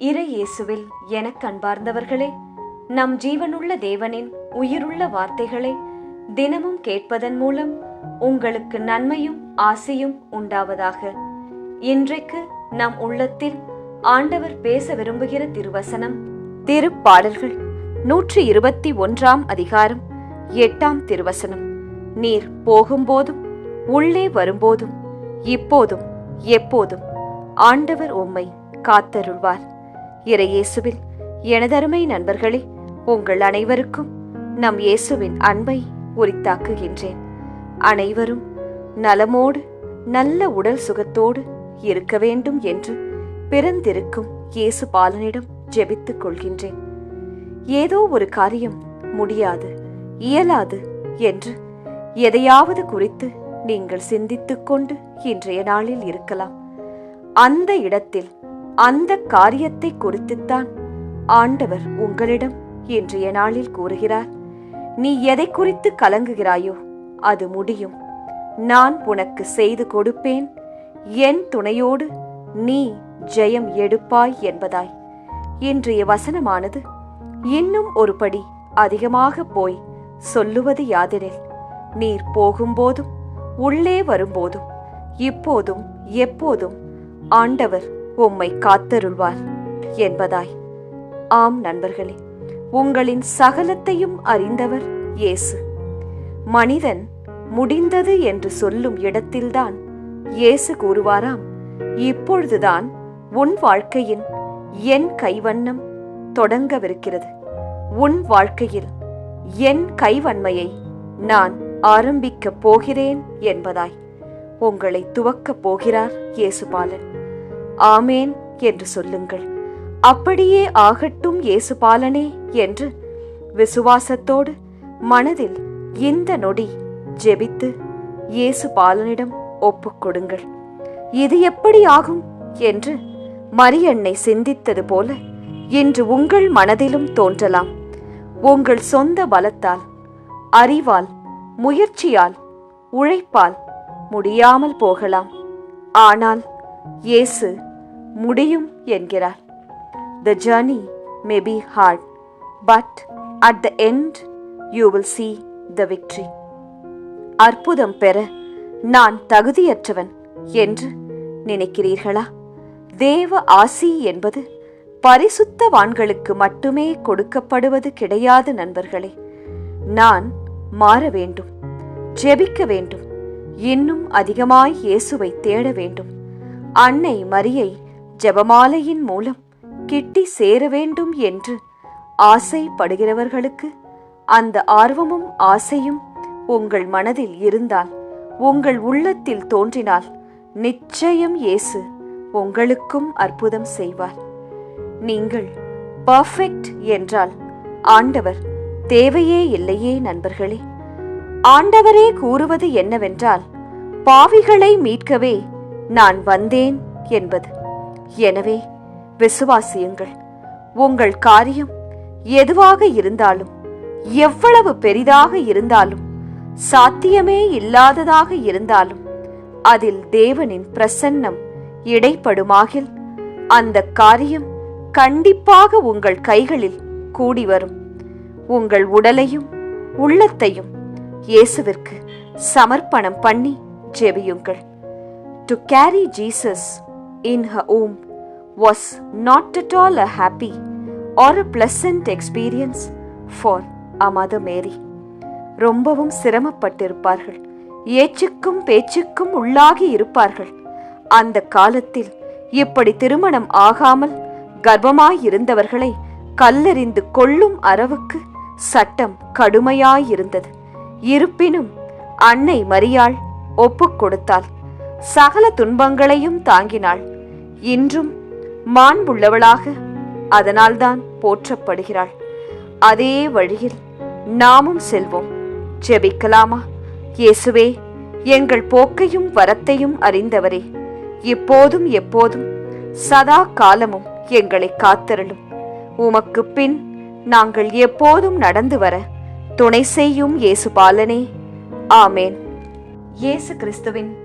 இறை இயேசுவில் எனக் கண்பார்ந்தவர்களே நம் ஜீவனுள்ள தேவனின் உயிருள்ள வார்த்தைகளை தினமும் கேட்பதன் மூலம் உங்களுக்கு நன்மையும் ஆசையும் உண்டாவதாக. இன்றைக்கு நம் உள்ளத்தில் ஆண்டவர் பேச விரும்புகிற திருவசனம் திருப்பாடல்கள் நூற்றி இருபத்தி ஒன்றாம் அதிகாரம் எட்டாம் திருவசனம். நீர் போகும்போதும் உள்ளே வரும்போதும் இப்போதும் எப்போதும் ஆண்டவர் உம்மை காத்தருள்வார். இறையேசுவில் எனதருமை நண்பர்களே உங்கள் அனைவருக்கும் நம் இயேசுவின் அன்பை உரித்தாக்குகின்றேன். அனைவரும் நலமோடு நல்ல உடல் சுகத்தோடு இருக்க வேண்டும் என்று பிறந்திருக்கும் இயேசு பாலனிடம் ஜெபித்துக் கொள்கின்றேன். ஏதோ ஒரு காரியம் முடியாது இயலாது என்று எதையாவது குறித்து நீங்கள் சிந்தித்துக் கொண்டு இன்றைய நாளில் இருக்கலாம். அந்த இடத்தில் அந்த காரியத்தை குறித்துத்தான் ஆண்டவர் உங்களிடம் இன்றைய நாளில் கூறுகிறார். நீ எதை குறித்து கலங்குகிறாயோ அது முடியும். நான் உனக்கு செய்து கொடுப்பேன். என் துணையோடு நீ ஜெயம் எடுப்பாய் என்பதாய். இன்றைய வசனமானது இன்னும் ஒரு படி அதிகமாக போய் சொல்லுவது யாதெனில் நீர் போகும்போதும் உள்ளே வரும்போதும் இப்போதும் எப்போதும் ஆண்டவர் உம்மை காத்தருள்வார் என்பதாய். ஆம் நண்பர்களே உங்களின் சகலத்தையும் அறிந்தவர் இயேசு. மனிதன் முடிந்தது என்று சொல்லும் இடத்தில்தான் இயேசு கூறுவாராம் இப்பொழுதுதான் உன் வாழ்க்கையின் என் கைவண்ணம் தொடங்கவிருக்கிறது. உன் வாழ்க்கையில் என் கைவன்மையை நான் ஆரம்பிக்கப் போகிறேன் என்பதாய். உங்களை துவக்கப் போகிறார் இயேசுபாலன். ஆமேன் என்று சொல்லுங்கள். அப்படியே ஆகட்டும் இயேசுபாலனே என்று விசுவாசத்தோடு மனதில் இந்த நொடி ஜெபித்து இயேசுபாலனிடம் ஒப்புக்கொடுங்கள் இது எப்படி ஆகும் என்று மரியண்ணை சிந்தித்தது போல இன்று உங்கள் மனதிலும் தோன்றலாம். உங்கள் சொந்த பலத்தால் அறிவால் முயற்சியால் உழைப்பால் முடியாமல் போகலாம். ஆனால் இயேசு முடியும் என்கிறார். The journey may be hard but at the end you will see the victory அற்புதம் பெற நான் தகுதியற்றவன் என்று நினைக்கிறீர்களா? தேவ ஆசி என்பது பரிசுத்தவான்களுக்கு மட்டுமே கொடுக்கப்படுவது கிடையாது நண்பர்களே. நான் மாற வேண்டும் ஜெபிக்க வேண்டும் இன்னும் அதிகமாய் இயேசுவை தேட வேண்டும். அன்னை மரியை ஜெபமாலையின் மூலம் கிட்டி சேர வேண்டும் என்று ஆசைப்படுகிறவர்களுக்கு அந்த ஆர்வமும் ஆசையும் உங்கள் மனதில் இருந்தால் உங்கள் உள்ளத்தில் தோன்றினால் நிச்சயம் இயேசு உங்களுக்கும் அற்புதம் செய்வார். நீங்கள் பர்ஃபெக்ட் என்றால் ஆண்டவர் தேவையே இல்லையே நண்பர்களே. ஆண்டவரே கூறுவது என்னவென்றால் பாவிகளை மீட்கவே நான் வந்தேன் என்பது. எனவே விசுவாசியுங்கள் உங்கள் காரியம் எதுவாக இருந்தாலும் எவ்வளவு பெரிதாக இருந்தாலும் சாத்தியமே இல்லாததாக இருந்தாலும் அதில் தேவனின் பிரசன்னம் இடைப்படுமாகில் அந்த காரியம் கண்டிப்பாக உங்கள் கைகளில் கூடி வரும். உங்கள் உடலையும் உள்ளத்தையும் இயேசுவிற்கு சமர்ப்பணம் பண்ணி ஜெபியுங்கள். To carry Jesus in her womb was not at all a happy or a pleasant experience for a mother Mary ரொம்பவும் சிரமப்பட்டிருப்பார்கள். ஏச்சுக்கும் பேச்சுக்கும் உள்ளாகி இருப்பார்கள். அந்த காலத்தில் இப்படி திருமணம் ஆகாமல் கர்ப்பமாயிருந்தவர்களை கல்லெறிந்து கொள்ளும் அளவுக்கு சட்டம் கடுமையாயிருந்தது இருப்பினும் அன்னை மரியாள் ஒப்புக் கொடுத்தாள். சகல துன்பங்களையும் தாங்கினாள். இன்றும் மாண்புள்ளவளாக அதனால்தான் போற்றப்படுகிறாள். அதே வழியில் நாமும் செல்வோம். ஜெபிக்கலாமா? இயேசுவே எங்கள் போக்கையும் வரத்தையும் அறிந்தவரே இப்போதும் எப்போதும் சதா காலமும் எங்களை காத்தருளும். உமக்கு பின் நாங்கள் எப்போதும் நடந்து வர துணை செய்யும் இயேசு பாலனே ஆமேன். இயேசு கிறிஸ்துவின்